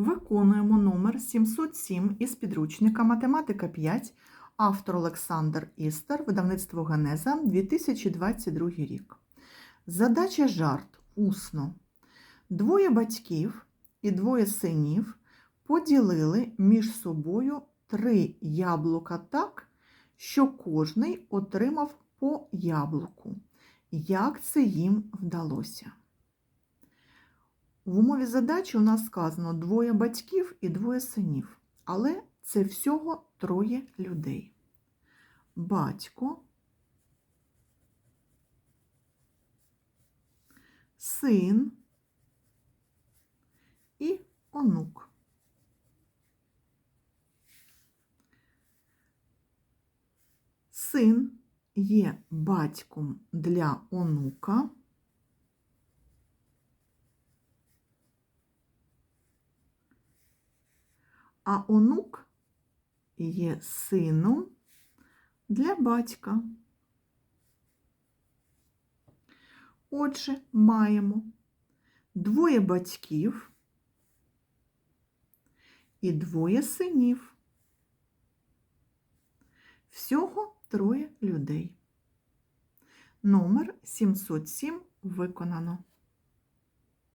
Виконуємо номер 707 із підручника Математика 5, автор Олександр Істер, видавництво Генеза, 2022 рік. Задача жарт усно. Двоє батьків і двоє синів поділили між собою три яблука так, що кожний отримав по яблуку. Як це їм вдалося? В умові задачі у нас сказано двоє батьків і двоє синів, але це всього троє людей. Батько, син і онук. Син є батьком для онука. А онук є сином для батька. Отже, маємо двоє батьків і двоє синів. Всього троє людей. Номер 707 виконано.